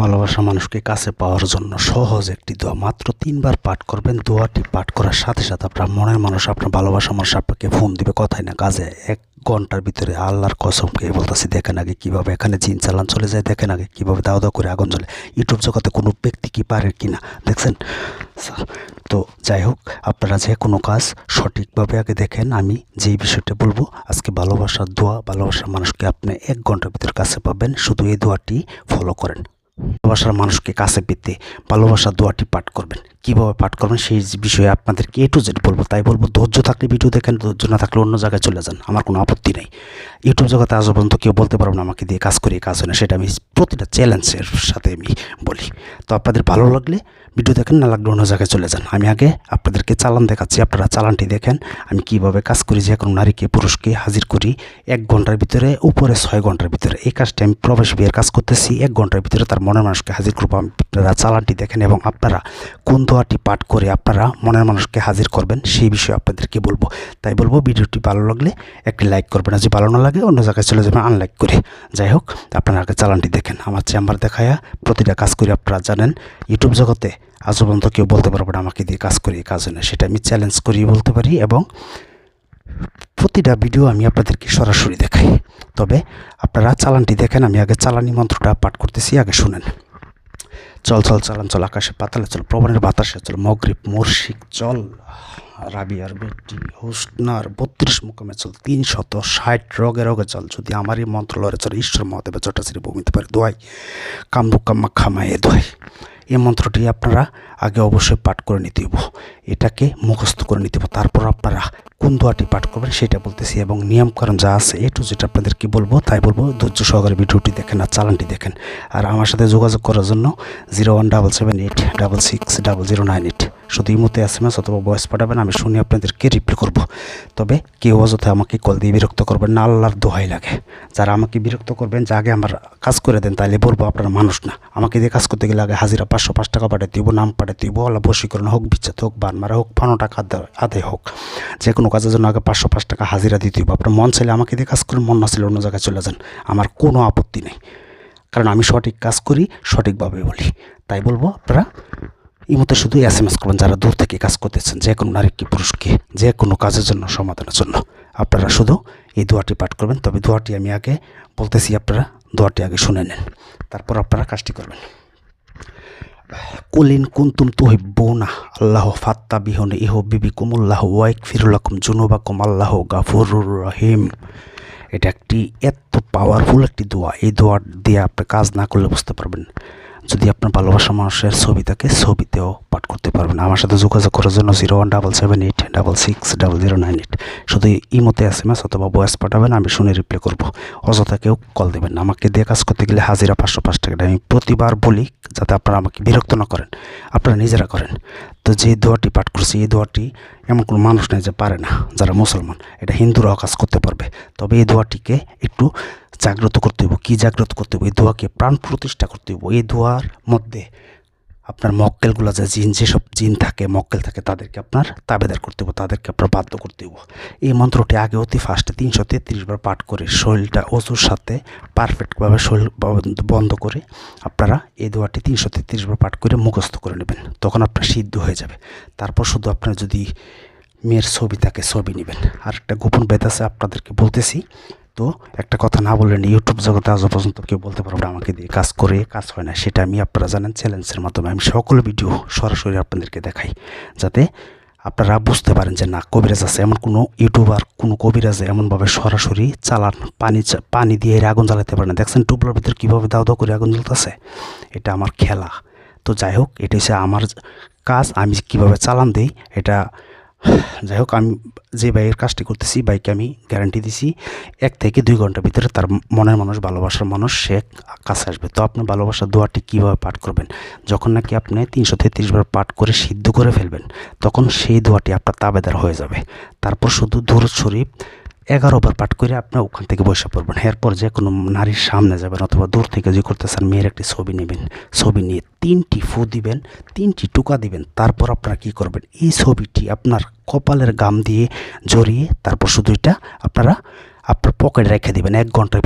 ভালোবাসা মানুষকে কাছে পাওয়ার জন্য সহজ একটি দোয়া। মাত্র তিনবার পাঠ করবেন, দোয়াটি পাঠ করার সাথে সাথে আপনার মনের মানুষ, আপনার ভালোবাসা মানুষ আপনাকে ফোন দিবে কথাই না। কাজে এক ঘণ্টার ভিতরে আল্লাহর কসমকে বলতেছি, দেখেন আগে কীভাবে এখানে জিন চালান চলে যায়, দেখেন আগে কীভাবে দাও দাও করে আগুন জ্বলে। ইউটিউব জগতে কোনো ব্যক্তি কি পারে কি না? দেখছেন? তো যাই হোক, আপনারা যে কোনো কাজ সঠিকভাবে আগে দেখেন, আমি যেই বিষয়টা বলব, আজকে ভালোবাসার দোয়া, ভালোবাসার মানুষকে আপনি এক ঘণ্টার ভিতরে কাছে পাবেন। শুধু এই দোয়াটি ফলো করেন। ভালোবাসার মানুষকে কাছে পেতে ভালোবাসার দোয়াটি পাঠ করবেন। কীভাবে পাঠ করবেন সেই বিষয়ে আপনাদেরকে এ টু জেড বলব। তাই বলব, ধৈর্য থাকলে ভিডিও দেখেন, ধৈর্য না থাকলে অন্য জায়গায় চলে যান। আমার কোনো আপত্তি নেই। ইউটিউব জগতে আজ পর্যন্ত কেউ বলতে পারব না আমাকে দিয়ে কাজ করে কাজ হয় না। সেটা আমি প্রতিটা চ্যালেঞ্জের সাথে আমি বলি। আপনাদের ভালো লাগলে ভিডিও দেখেন, না লাগলে অন্য জায়গায় চলে যান। আমি আগে আপনাদেরকে চালান দেখাচ্ছি, আপনারা চালানটি দেখেন। আমি কীভাবে কাজ করি, যে কোনো নারীকে, পুরুষকে হাজির করি, এক ঘণ্টার ভিতরে, উপরে ছয় ঘণ্টার ভিতরে। এই কাজটি আমি প্রবেশ বিয়ের কাজ করতেছি, এক ঘণ্টার ভিতরে তার মনের মানুষকে হাজির করব। আপনারা চালানটি দেখেন এবং আপনারা কোন দোয়াটি পাঠ করে আপনারা মনের মানুষকে হাজির করবেন, সেই বিষয়ে আপনাদেরকে বলব। তাই বলব, ভিডিওটি ভালো লাগলে একটি লাইক করবেন। যদি ভালো না লাগে, অন্য জায়গায় চলে যাবেন আনলাইক করে। যাই হোক, আপনারা আগে চালানটি দেখেন। আমার চেম্বার দেখায়া প্রতিটা কাজ করে আপনারা জানেন। ইউটিউব জগতে আজ পর্যন্ত কেউ বলতে পারবে না, আমাকে দিয়ে কাজ করি কাজ হয় না সেটা আমি চ্যালেঞ্জ করিয়ে বলতে পারি এবং প্রতিটা ভিডিও আমি আপনাদেরকে সরাসরি দেখাই। তবে আপনারা চালানটি দেখেন, আমি আগে চালানি মন্ত্রটা পাঠ করতেছি, আগে শুনেন। চল চল, চালান, চল, আকাশে পাতালে চল, প্রবণের বাতাসে চল, মগরীব মর্শিক চল। রাবিয়ার বেটি, হুসনার বত্রিশ মুকামে চল তিন শত ষাট রোগে রোগে চল। যদি আমারই মন্ত্র লড়ে চল, ঈশ্বর মহাদেবের জটাশ্রী ভূমিতে পারে, দোয়াই। কামরু কাম্মা, খামায়ে দোয়াই। এই মন্ত্রটি আপনারা আগে অবশ্যই পাঠ করে নিতে হইব। এটাকে মুখস্থ করে নিতে হবে তারপর আপনারা কোন দোয়াটি পাঠ করবেন সেটা বলতেছি এবং নিয়মকানুন যা আছে এটু যেটা আপনাদেরকে বলব, তাই বলব, ধৈর্য সহকারে ভিডিওটি দেখেন আর চালানটি দেখেন। আর আমার সাথে যোগাযোগ করার জন্য zero one double seven eight double six double zero nine eight. শুধু ইমোতে এস এম এস অথবা ভয়েস পাঠাবেন, আমি শুনে আপনাদেরকে রিপ্লাই করব। তবে কেউ অযথা আমাকে কল দিয়ে বিরক্ত করবেন না, আল্লাহর দোহাই লাগে। যারা আমাকে বিরক্ত করবেন, যা আগে আমার কাজ করে দেন তাহলে বলব আপনারা মানুষ না। আমাকে দিয়ে কাজ করতে গেলে আগে হাজিরা পাঁচশো, পাঁচ টাকা পাঠাতে দিব, নাম পাঠাতে দিব, আল্লাহ বসীকরণ হোক, বিচ্ছেদ হোক, বান মারা হোক পানো টাকা আদা- আদায় হোক, যে কোনো কাজের জন্য আগে পাঁচশো, পাঁচ টাকা হাজিরা দিতে হবে আপনার মন চাইলে আমাকে দিয়ে কাজ করেন, মন না চাইলে অন্য জায়গায় চলে যান। আমার কোনো আপত্তি নেই। কারণ আমি সঠিক কাজ করি, সঠিকভাবে বলি। তাই বলব আপনারা এই মতো শুধু এস এম এস করবেন যারা দূর থেকে কাজ করতেছেন, যে কোনো নারী কি পুরুষকে যে কোনো কাজের জন্য, সমাধানের জন্য। আপনারা শুধু এই দোয়াটি পাঠ করবেন, তবে দোয়াটি আমি আগে বলতেছি, আপনারা দোয়াটি আগে শুনে নেন। তারপর আপনারা কাজটি করবেন। কুলিন কুন্তুম তুহিব্বুনা, আল্লাহ ফাত্তা বিহন ইহ বিবি কুমুল্লাহ ওয়াইক ফিরুলাকুম জুনুবাকুম আল্লাহ গাফুরুর রহিম। এটা একটি এত পাওয়ারফুল একটি দোয়া। এই দোয়া দিয়ে আপনি কাজ না করলে বুঝতে পারবেন। যদি আপনার ভালোবাসা মানুষের ছবি থাকে, ছবিতেও পাঠ করতে পারবেন। আমার সাথে যোগাযোগ করার জন্য zero one double seven eight double six double zero nine eight. শুধু ইমোতে এস এম এস অথবা ভয়েস পাঠাবেন, আমি শুনে রিপ্লাই করব। অযথা কেউ কল দেবেন আমাকে দিয়ে কাজ করতে গেলে হাজিরা পাঁচশো পাঁচ টাকা আমি প্রতিবার বলি, যাতে আপনারা আমাকে বিরক্ত না করেন। আপনারা নিজেরা করেন। তো যে দোয়াটি পাঠ করছি, এই দোয়াটি এমন কোনো মানুষ নেই যে পারে না, যারা মুসলমান। এটা হিন্দুরাও কাজ করতে পারবে। তবে এই দোয়াটিকে একটু জাগ্রত করতে হইব। কী জাগ্রত করতে হইব? এই দোয়াকে প্রাণ প্রতিষ্ঠা করতে হইব। এই দোয়ার মধ্যে আপনার মক্কেলগুলো যে জিন, যেসব জিন থাকে, মক্কেল থাকে, তাদেরকে আপনার তাবেদার করতে হবে তাদেরকে আপনার বাধ্য করতে হবে এই মন্ত্রটি আগে অতি ফার্স্টে তিনশো তেত্রিশ বার পাঠ করে শরীরটা অজুর সাথে পারফেক্টভাবে শরীর বন্ধ- করে আপনারা এই দোয়াটি তিনশো তেত্রিশ বার পাঠ করে মুখস্থ করে নেবেন। তখন আপনার সিদ্ধ হয়ে যাবে। তারপর শুধু আপনার যদি মেয়ের ছবি থাকে, ছবি নেবেন। আর একটা গোপন বেদ আছে, আপনাদেরকে বলতেছি। তো একটা কথা না বললেন ইউটিউব জগতে আজও পর্যন্ত কেউ বলতে পারবে আমাকে দিয়ে কাজ করে, কাজ হয় না। সেটা আমি আপনারা জানেন, চ্যালেঞ্জের মাধ্যমে আমি সকল ভিডিও সরাসরি আপনাদেরকে দেখাই, যাতে আপনারা বুঝতে পারেন যে না, কবিরাজ আছে এমন কোনো ইউটিউবার, কোনো কবিরাজ এমনভাবে সরাসরি চালান, পানি পানি দিয়ে আগুন জ্বালাতে পারে না। দেখছেন টুবলার ভিতরে কীভাবে দাও দাও করে আগুন জ্বলতেছে? এটা আমার খেলা। তো যাই হোক, এটা হচ্ছে আমার কাজ, আমি কীভাবে চালান দিই, এটা যাই হোক আমি যে বাইয়ের কাজটি করতেছি বাইকে আমি গ্যারান্টি দিছি, এক থেকে দুই ঘণ্টার ভিতরে তার মনের মানুষ, ভালোবাসার মানুষ, সে কাছে আসবে। তো আপনি ভালোবাসার দোয়াটি কীভাবে পাঠ করবেন? যখন নাকি আপনি তিনশো তেত্রিশ বার পাঠ করে সিদ্ধ করে ফেলবেন, তখন সেই দোয়াটি আপনার তাবেদার হয়ে যাবে। তারপর শুধু দূর শরীফ এগারো বার পাঠ করে আপনি ওখান থেকে বসে পড়বেন। এরপর যে কোনো নারীর সামনে যাবেন অথবা দূর থেকে যে করতেছেন, মেয়ের একটি ছবি নেবেন। ছবি নিয়ে তিনটি ফু দিবেন, তিনটি টুকা দিবেন। তারপর আপনারা কি করবেন? এই ছবিটি আপনার কপালের গাম দিয়ে জড়িয়ে তারপর শুধু এটা আপনারা আপনার পকেটে রেখে দেবেন। এক ঘণ্টার